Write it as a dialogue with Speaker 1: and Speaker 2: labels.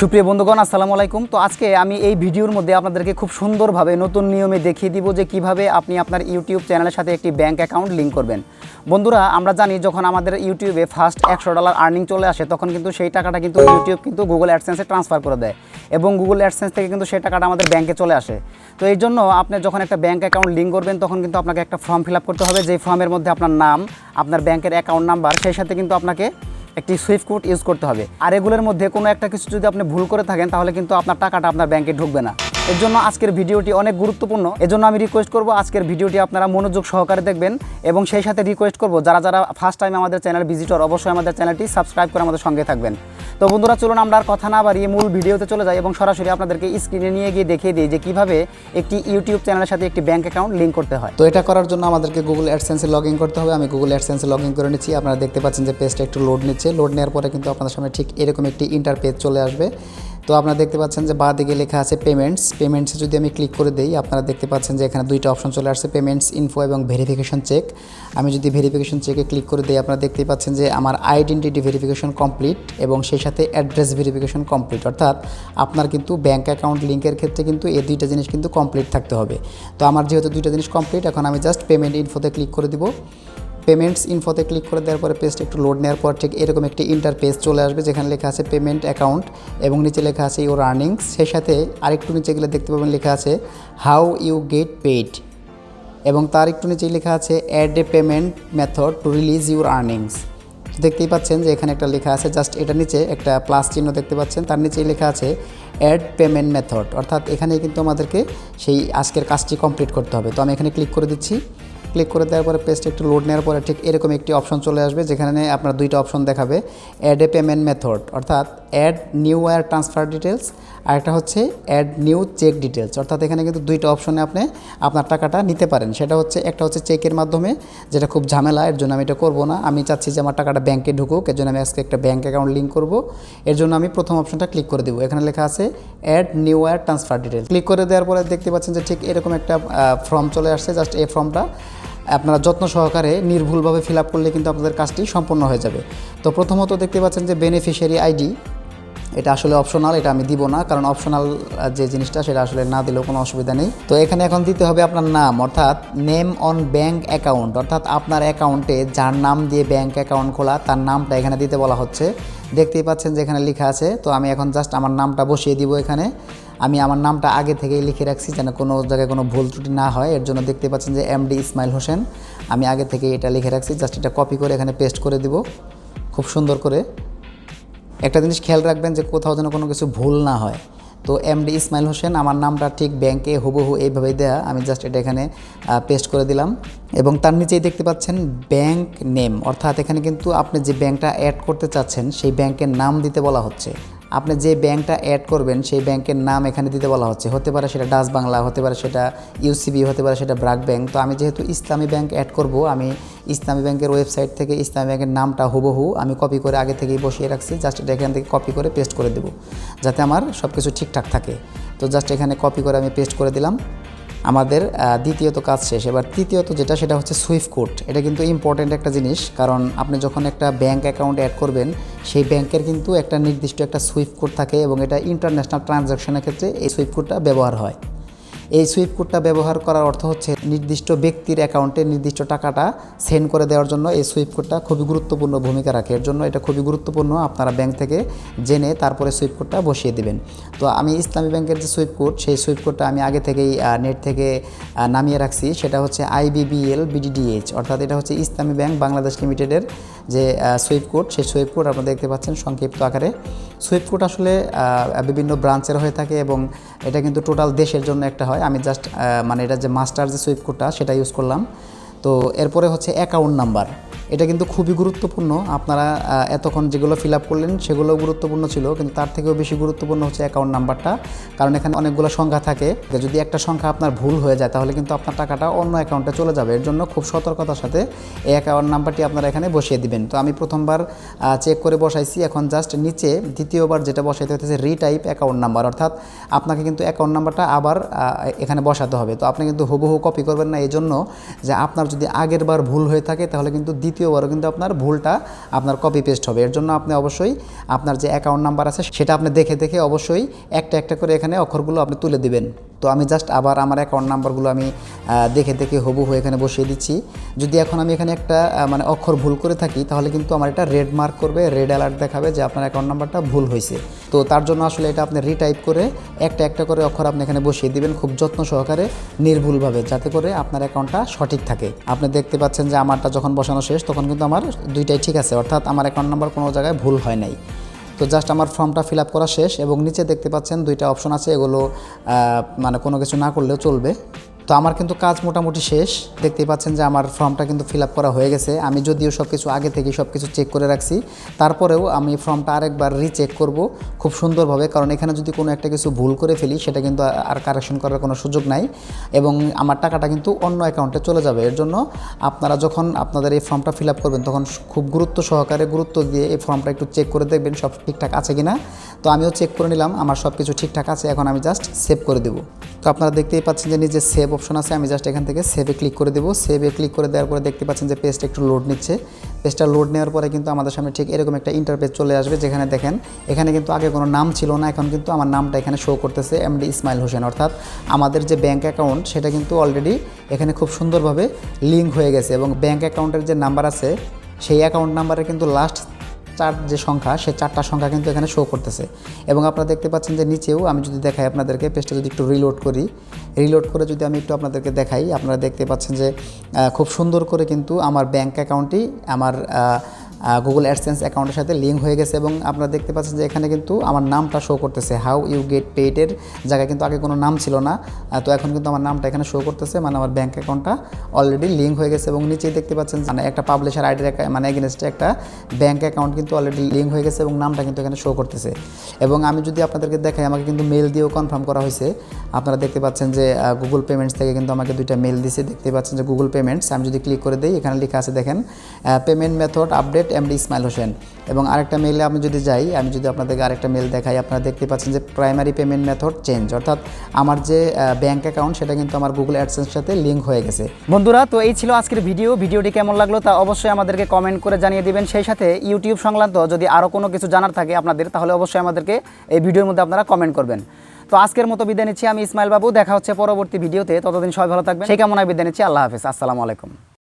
Speaker 1: সুপ্রিয় বন্ধুগণ, আসসালামু আলাইকুম। তো আজকে আমি এই ভিডিওর মধ্যে আপনাদেরকে খুব সুন্দরভাবে নতুন নিয়মে দেখিয়ে দিব যে কীভাবে আপনি আপনার ইউটিউব চ্যানেলের সাথে একটি ব্যাঙ্ক অ্যাকাউন্ট লিঙ্ক করবেন। বন্ধুরা, আমরা জানি যখন আমাদের ইউটিউবে ফার্স্ট একশো ডলার আর্নিং চলে আসে, তখন কিন্তু সেই টাকাটা কিন্তু ইউটিউব কিন্তু গুগল অ্যাডসেন্সে ট্রান্সফার করে দেয় এবং গুগল অ্যাডসেন্স থেকে কিন্তু সেই টাকাটা আমাদের ব্যাঙ্কে চলে আসে। তো এই জন্য আপনি যখন একটা ব্যাঙ্ক অ্যাকাউন্ট লিঙ্ক করবেন, তখন কিন্তু আপনাকে একটা ফর্ম ফিল করতে হবে। যেই ফর্মের মধ্যে আপনার নাম, আপনার ব্যাংকের অ্যাকাউন্ট নাম্বার, সেই সাথে কিন্তু আপনাকে একটি সুইফট কোড ইউজ করতে হবে। আর এগুলোর মধ্যে কোনো একটা কিছু যদি আপনি ভুল করে থাকেন, তাহলে কিন্তু আপনার টাকাটা আপনার ব্যাংকে ঢুকবে না। এর জন্য আজকের ভিডিওটি অনেক গুরুত্বপূর্ণ। এজন্য আমি রিকোয়েস্ট করব আজকের ভিডিওটি আপনারা মনোযোগ সহকারে দেখবেন এবং সেই সাথে রিকোয়েস্ট করব, যারা যারা ফার্স্ট টাইম আমাদের চ্যানেল ভিজিটর অবশ্যই আমাদের চ্যানেলটি সাবস্ক্রাইব করে আমাদের সঙ্গে থাকবেন। তো বন্ধুরা, চলুন আমরা আর কথা না বাড়িয়ে মূল ভিডিওতে চলে যাই এবং সরাসরি আপনাদেরকে স্ক্রিনে নিয়ে গিয়ে দেখিয়ে দিই যে কীভাবে একটি ইউটিউব চ্যানেলের সাথে একটি ব্যাঙ্ক অ্যাকাউন্ট লিঙ্ক করতে হয়।
Speaker 2: তো এটা করার জন্য আমাদেরকে গুগল অ্যাডসেন্সে লগ ইন করতে হবে। আমি গুগল অ্যাডসেন্সে লগ ইন করে নিচ্ছি। আপনারা দেখতে পাচ্ছেন যে পেজটা একটু লোড নিচ্ছে। লোড নেওয়ার পরে কিন্তু আপনাদের সামনে ঠিক এরকম একটি ইন্টারপেজ চলে আসবে। তো আপনারা দেখতে পাচ্ছেন যে বাঁ দিকে লেখা আছে পেমেন্টস পেমেন্টসে যদি আমি ক্লিক করে দিই, আপনারা দেখতে পাচ্ছেন যে এখানে দুইটা অপশন চলে আসছে পেমেন্টস ইনফো এবং ভেরিফিকেশন চেক আমি যদি ভেরিফিকেশন চেকে ক্লিক করে দিই, আপনারা দেখতেই পাচ্ছেন যে আমার আইডেন্টিটি ভেরিফিকেশন কমপ্লিট এবং সেই সাথে অ্যাড্রেস ভেরিফিকেশন কমপ্লিট অর্থাৎ আপনার কিন্তু ব্যাঙ্ক অ্যাকাউন্ট লিঙ্কের ক্ষেত্রে কিন্তু এই দুইটা জিনিস কিন্তু কমপ্লিট থাকতে হবে। তো আমার যেহেতু দুইটা জিনিস কমপ্লিট এখন আমি জাস্ট পেমেন্ট ইনফোতে ক্লিক করে দিব। পেমেন্টস ইনফোতে ক্লিক করে দেওয়ার পরে পেজটা একটু লোড নেওয়ার পর ঠিক এরকম একটি ইন্টার পেজ চলে আসবে যেখানে লেখা আছে পেমেন্ট অ্যাকাউন্ট এবং নিচে লেখা আছে ইউর আর্নিংস সেই সাথে আরেকটু নিচে গেলে দেখতে পাবেন লেখা আছে হাউ ইউ গেট পেড এবং তার একটু নিচেই লেখা আছে add a payment method to release your earnings দেখতেই পাচ্ছেন যে এখানে একটা লেখা আছে জাস্ট এটা নিচে একটা প্লাস চিহ্ন দেখতে পাচ্ছেন, তার নিচেই লেখা আছে অ্যাড পেমেন্ট মেথড অর্থাৎ এখানে কিন্তু আমাদেরকে সেই আজকের কাজটি কমপ্লিট করতে হবে। তো আমি এখানে ক্লিক করে দিচ্ছি। ক্লিক করে দেওয়ার পরে পেজটা একটু লোড নেওয়ার পরে ঠিক এরকম একটি অপশন চলে আসবে, যেখানে আপনার দুইটা অপশন দেখাবে। অ্যাড এ পেমেন্ট মেথড অর্থাৎ add new wire transfer details আর একটা হচ্ছে অ্যাড নিউ চেক ডিটেলস অর্থাৎ এখানে কিন্তু দুইটা অপশনে আপনি আপনার টাকাটা নিতে পারেন। সেটা হচ্ছে, একটা হচ্ছে চেকের মাধ্যমে, যেটা খুব ঝামেলা, এর জন্য আমি এটা করব না। আমি চাচ্ছি যে আমার টাকাটা ব্যাংকে ঢুকুক, এর জন্য আমি আজকে একটা ব্যাংক অ্যাকাউন্ট লিঙ্ক করব। এর জন্য আমি প্রথম অপশনটা ক্লিক করে দেবো। এখানে লেখা আছে add new wire transfer details click করে দেওয়ার পরে দেখতে পাচ্ছেন যে ঠিক এরকম একটা ফর্ম চলে আসছে জাস্ট এই ফর্মটা আপনারা যত্ন সহকারে নির্ভুলভাবে ফিল করলে কিন্তু আপনাদের কাজটি সম্পন্ন হয়ে যাবে। তো প্রথমত দেখতে পাচ্ছেন যে বেনিফিশিয়ারি আইডি এটা আসলে অপশনাল এটা আমি দিব না, কারণ অপশনাল যে জিনিসটা সেটা আসলে না দিলেও কোনো অসুবিধা নেই। তো এখানে এখন দিতে হবে আপনার নাম, অর্থাৎ নেম অন ব্যাংক অ্যাকাউন্ট অর্থাৎ আপনার অ্যাকাউন্টে যার নাম দিয়ে ব্যাংক অ্যাকাউন্ট খোলা, তার নামটা এখানে দিতে বলা হচ্ছে। দেখতেই পাচ্ছেন যে এখানে লেখা আছে, তো আমি এখন জাস্ট আমার নামটা বসিয়ে দিব এখানে। আমি আমার নামটা আগে থেকেই লিখে রাখছি যেন কোনো জায়গায় কোনো ভুল ত্রুটি না হয়, এর জন্য দেখতে পাচ্ছেন যে এমডি ইসমাইল হোসেন আমি আগে থেকে এটা লিখে রাখছি জাস্ট এটা কপি করে এখানে পেস্ট করে দিব। খুব সুন্দর করে। একটা জিনিস খেয়াল রাখবেন যে কোথাও যেন কোনো কিছু ভুল না হয়। তো এমডি ইসমাইল হোসেন, আমার নামটা ঠিক ব্যাংকে হুবহু এইভাবেই দেয়া। আমি জাস্ট এটা এখানে পেস্ট করে দিলাম। এবং তার নিচেই দেখতে পাচ্ছেন ব্যাংক নেম। অর্থাৎ এখানে কিন্তু আপনি যে ব্যাংকটা অ্যাড করতে চাচ্ছেন, সেই ব্যাংকের নাম দিতে বলা হচ্ছে। আপনি যে ব্যাংকটা অ্যাড করবেন, সেই ব্যাংকের নাম এখানে দিতে বলা হচ্ছে। হতে পারে সেটা ডাচ বাংলা হতে পারে সেটা ইউসিবি হতে পারে সেটা ব্রাক ব্যাংক তো আমি যেহেতু ইসলামী ব্যাংক অ্যাড করব, আমি ইসলামী ব্যাংকের ওয়েবসাইট থেকে ইসলামী ব্যাংকের নামটা হুবহু আমি কপি করে আগে থেকেই বসিয়ে রাখছি। জাস্ট এটা এখান থেকে কপি করে পেস্ট করে দেবো, যাতে আমার সব কিছু ঠিকঠাক থাকে। তো জাস্ট এখানে কপি করে আমি পেস্ট করে দিলাম। আমাদের দ্বিতীয়ত কাজ শেষ। এবার তৃতীয়ত যেটা, সেটা হচ্ছে সুইফট কোড। এটা কিন্তু ইম্পর্ট্যান্ট একটা জিনিস, কারণ আপনি যখন একটা ব্যাংক অ্যাকাউন্ট অ্যাড করবেন, সেই ব্যাংকের কিন্তু একটা নির্দিষ্ট একটা সুইফ কোড থাকে এবং এটা ইন্টারন্যাশনাল ট্রানজ্যাকশনের ক্ষেত্রে এই সুইফ কোডটা ব্যবহার হয়। এই সুইফট কোডটা ব্যবহার করার অর্থ হচ্ছে নির্দিষ্ট ব্যক্তির অ্যাকাউন্টে নির্দিষ্ট টাকাটা সেন্ড করে দেওয়ার জন্য এই সুইফট কোডটা খুবই গুরুত্বপূর্ণ ভূমিকা রাখে। এর জন্য এটা খুবই গুরুত্বপূর্ণ আপনারা ব্যাংক থেকে জেনে তারপরে সুইফট কোডটা বসিয়ে দেবেন। তো আমি ইসলামী ব্যাংকের যে সুইফট কোড, সেই সুইফট কোডটা আমি আগে থেকেই নেট থেকে নামিয়ে রাখছি। সেটা হচ্ছে আইবিবিএল বিডিডিএইচ অর্থাৎ এটা হচ্ছে ইসলামী ব্যাংক বাংলাদেশ লিমিটেডের যে সুইফট কোড, সেই সুইফট কোড আপনারা দেখতে পাচ্ছেন সংক্ষিপ্ত আকারে। সুইফট কোড আসলে বিভিন্ন ব্রাঞ্চের হয়ে থাকে এবং এটা কিন্তু টোটাল দেশের জন্য একটা হয়। আমি জাস্ট মানে এটা যে মাস্টার যে সুইপ কোডটা সেটা ইউজ করলাম। তো এরপরে হচ্ছে অ্যাকাউন্ট নাম্বার এটা কিন্তু খুবই গুরুত্বপূর্ণ। আপনারা এতক্ষণ যেগুলো ফিল আপ করলেন সেগুলো গুরুত্বপূর্ণ ছিল, কিন্তু তার থেকেও বেশি গুরুত্বপূর্ণ হচ্ছে অ্যাকাউন্ট নাম্বারটা কারণ এখানে অনেকগুলো সংখ্যা থাকে। যদি একটা সংখ্যা আপনার ভুল হয়ে যায়, তাহলে কিন্তু আপনার টাকাটা অন্য অ্যাকাউন্টে চলে যাবে। এর জন্য খুব সতর্কতার সাথে এই অ্যাকাউন্ট নাম্বারটি আপনারা এখানে বসিয়ে দিবেন। তো আমি প্রথমবার চেক করে বসাইছি। এখন জাস্ট নিচে দ্বিতীয়বার যেটা বসাইতে হতেছে রিটাইপ অ্যাকাউন্ট নাম্বার অর্থাৎ আপনাকে কিন্তু অ্যাকাউন্ট নাম্বারটা আবার এখানে বসাতে হবে। তো আপনি কিন্তু হুবহু কপি করবেন না। এই জন্য যে আপনার যদি আগের বার ভুল হয়ে থাকে, তাহলে কিন্তু দ্বিতীয়বারও কিন্তু আপনার ভুলটা আপনার কপি পেস্ট হবে। এর জন্য আপনি অবশ্যই আপনার যে অ্যাকাউন্ট নাম্বার আছে, সেটা আপনি দেখে দেখে অবশ্যই একটা একটা করে এখানে অক্ষরগুলো আপনি তুলে দিবেন। তো আমি জাস্ট আবার আমার অ্যাকাউন্ট নাম্বারগুলো আমি দেখে দেখে হবু হয়ে এখানে বসিয়ে দিচ্ছি। যদি এখন আমি এখানে একটা মানে অক্ষর ভুল করে থাকি, তাহলে কিন্তু আমার এটা রেড মার্ক করবে রেড অ্যালার্ট দেখাবে যে আপনার অ্যাকাউন্ট নাম্বারটা ভুল হয়েছে। তো তার জন্য আসলে এটা আপনি রিটাইপ করে একটা একটা করে অক্ষর আপনি এখানে বসিয়ে দিবেন খুব যত্ন সহকারে, নির্ভুলভাবে, যাতে করে আপনার অ্যাকাউন্টটা সঠিক থাকে। আপনি দেখতে পাচ্ছেন যে আমারটা যখন বসানো শেষ, তখন কিন্তু আমার দুইটাই ঠিক আছে, অর্থাৎ আমার অ্যাকাউন্ট নাম্বার কোনো জায়গায় ভুল হয় নাই। তো জাস্ট আমার ফর্মটা ফিল আপ করা শেষ এবং নিচে দেখতে পাচ্ছেন দুইটা অপশন আছে, এগুলো মানে কোনো কিছু না করলেও চলবে। তো আমার কিন্তু কাজ মোটামুটি শেষ। দেখতেই পাচ্ছেন যে আমার ফর্মটা কিন্তু ফিল করা হয়ে গেছে। আমি যদিও সব কিছু আগে থেকে সব কিছু চেক করে রাখছি। তারপরেও আমি ফর্মটা আরেকবার রিচেক করব খুব সুন্দরভাবে। কারণ এখানে যদি কোনো একটা কিছু ভুল করে ফেলি, সেটা কিন্তু আর কারেকশন করার কোনো সুযোগ নাই। এবং আমার টাকাটা কিন্তু অন্য অ্যাকাউন্টে চলে যাবে। এর জন্য আপনারা যখন আপনাদের এই ফর্মটা ফিল করবেন, তখন খুব গুরুত্ব সহকারে গুরুত্ব দিয়ে এই ফর্মটা একটু চেক করে দেখবেন সব ঠিকঠাক আছে কি না তো আমিও চেক করে নিলাম, আমার সব কিছু ঠিকঠাক আছে। এখন আমি জাস্ট সেভ করে দেবো। তো আপনারা দেখতেই পাচ্ছেন যে নিজে সেভ অপশন আছে, আমি জাস্ট এখান থেকে সেভে ক্লিক করে দেবো। সেভে ক্লিক করে দেওয়ার পরে দেখতে পাচ্ছেন যে পেজটা একটু লোড নিচ্ছে। পেজটা লোড নেওয়ার পরে কিন্তু আমাদের সামনে ঠিক এরকম একটা ইন্টারপেজ চলে আসবে যেখানে দেখেন, এখানে কিন্তু আগে কোনো নাম ছিল না, এখন কিন্তু আমার নামটা এখানে শো করতেছে এমডি ইসমাইল হোসেন অর্থাৎ আমাদের যে ব্যাঙ্ক অ্যাকাউন্ট সেটা কিন্তু অলরেডি এখানে খুব সুন্দরভাবে লিঙ্ক হয়ে গেছে এবং ব্যাঙ্ক অ্যাকাউন্টের যে নাম্বার আছে, সেই অ্যাকাউন্ট নাম্বারে কিন্তু লাস্ট চার যে সংখ্যা, সে চারটা সংখ্যা কিন্তু এখানে শো করতেছে। এবং আপনারা দেখতে পাচ্ছেন যে নিচেও আমি যদি দেখাই আপনাদেরকে পেজটা যদি একটু রিলোড করি রিলোড করে যদি আমি একটু আপনাদেরকে দেখাই, আপনারা দেখতে পাচ্ছেন যে খুব সুন্দর করে কিন্তু আমার ব্যাঙ্ক অ্যাকাউন্টটি আমার গুগল অ্যাডসেন্স অ্যাকাউন্টের সাথে লিঙ্ক হয়ে গেছে এবং আপনারা দেখতে পাচ্ছেন যে এখানে কিন্তু আমার নামটা শো করতেছে। হাউ ইউ গেট পেইডের জায়গায় কিন্তু আগে কোনো নাম ছিল না। তো এখন কিন্তু আমার নামটা এখানে শো করতেছে। মানে আমার ব্যাঙ্ক অ্যাকাউন্টটা অলরেডি লিঙ্ক হয়ে গেছে এবং নিচেই দেখতে পাচ্ছেন মানে একটা পাবলিশার আইডির মানে এগেনস্টে একটা ব্যাঙ্ক অ্যাকাউন্ট কিন্তু অলরেডি লিঙ্ক হয়ে গেছে এবং নামটা কিন্তু এখানে শো করতেছে। এবং আমি যদি আপনাদেরকে দেখাই, আমাকে কিন্তু মেল দিয়েও কনফার্ম করা হয়েছে। আপনারা দেখতে পাচ্ছেন যে গুগল পেমেন্টস থেকে কিন্তু আমাকে দুইটা মেল দিছে। দেখতে পাচ্ছেন যে গুগল পেমেন্টস আমি যদি ক্লিক করে দিই, এখানে লেখা আছে দেখেন payment method update MD Ismail Hossain এবং আরেকটা মেলে আমি যদি যাই, আমি যদি আপনাদেরকে আরেকটা মেল দেখাই, আপনারা দেখতে পাচ্ছেন যে প্রাইমারি পেমেন্ট মেথড চেঞ্জ অর্থাৎ আমার যে ব্যাঙ্ক অ্যাকাউন্ট সেটা কিন্তু আমার গুগল অ্যাডসেন্সের সাথে লিঙ্ক হয়ে গেছে।
Speaker 1: বন্ধুরা, তো এই ছিল আজকের ভিডিও ভিডিওটি কেমন লাগল তা অবশ্যই আমাদেরকে কমেন্ট করে জানিয়ে দিবেন। সেই সাথে ইউটিউব সংক্রান্ত যদি আরও কোনো কিছু জানার থাকে আপনাদের, তাহলে অবশ্যই আমাদেরকে এই ভিডিওর মধ্যে আপনারা কমেন্ট করবেন। তো আজকের মতো বিদায় নিচ্ছি আমি ইসমাইল বাবু। দেখা হচ্ছে পরবর্তী ভিডিওতে ততদিন সবাই ভালো থাকবেন। সেই কামনায় বিদায় নিচ্ছি। আল্লাহ হাফিজ। আসসালামু আলাইকুম।